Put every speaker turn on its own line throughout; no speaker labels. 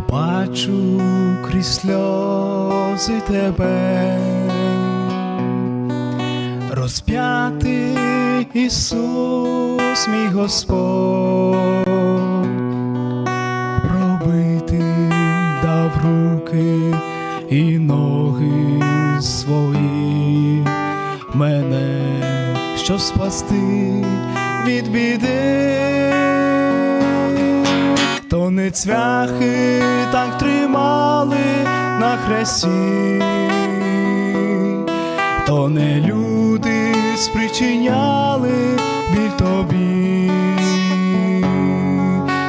Бачу крізь сльози тебе, розп'ятий Ісус, мій Господь, пробити дав руки і ноги свої. Мене, що спасти від біди цвяхи так тримали на хресті, то не люди спричиняли біль тобі,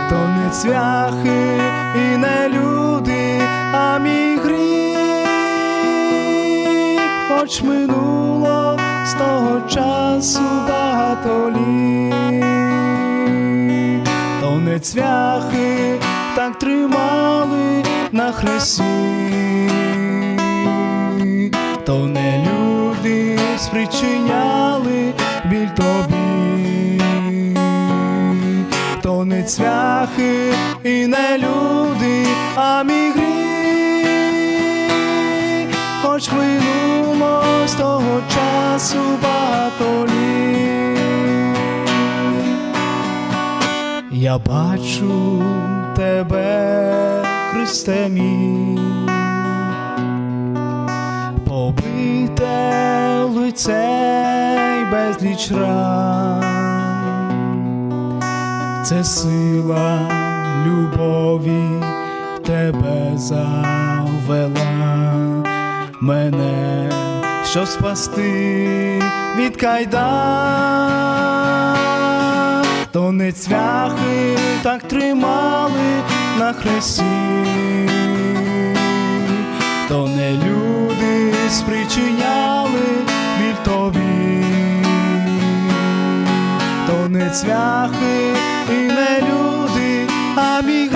то не цвяхи і не люди, а мій гріх, хоч минуло з того часу багато літ, то не цвяхи так тримали на хресті, то не люди спричиняли біль тобі, то не цвяхи і не люди, а мій гріх, хоч минуло з того часу багато Я бачу тебе, Христе мій, побите лице й безліч ран, це сила любові тебе завела мене, щоб спасти від кайдан, то не цвяхи так тримали на хресті, то не люди спричиняли біль тобі, то не цвяхи і не люди, а мій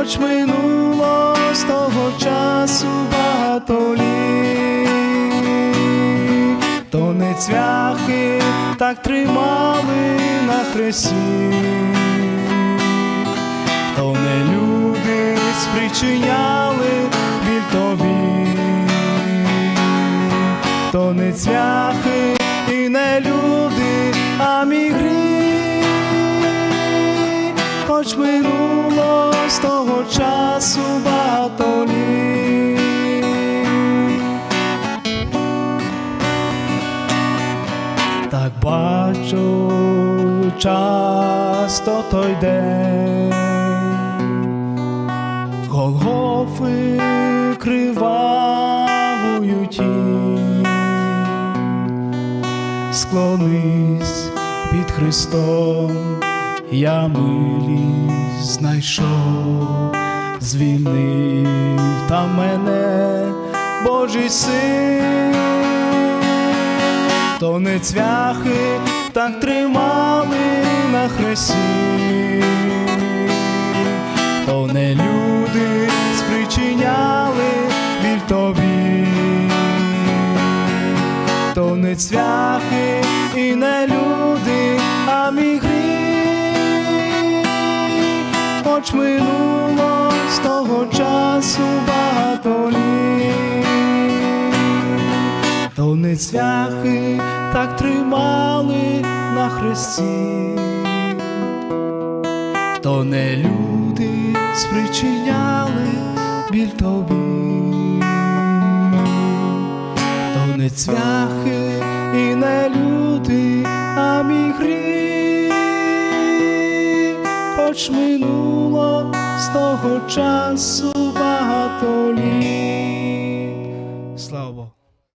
хоч минуло з того часу багато літ, то не цвяхи так тримали на хресті, то не люди спричиняли біль тобі, то не цвяхи і не люди, а мій хоч минуло з того часу багато літ. Бачу часто той день, Голгофи кривавою тінь, склонись під Христом, я милість знайшов, звільнив там мене Божий син. То не цвяхи так тримали на хресті, то не люди спричиняли біль тобі, то не цвяхи і не люди, а мій гріх, хоч минуло з того часу багато літ то не цвяхи так тримали на хресті, то не люди спричиняли біль тобі, то не цвяхи і не люди, а мій гріх, хоч минуло з того часу багато літ. Слава Богу.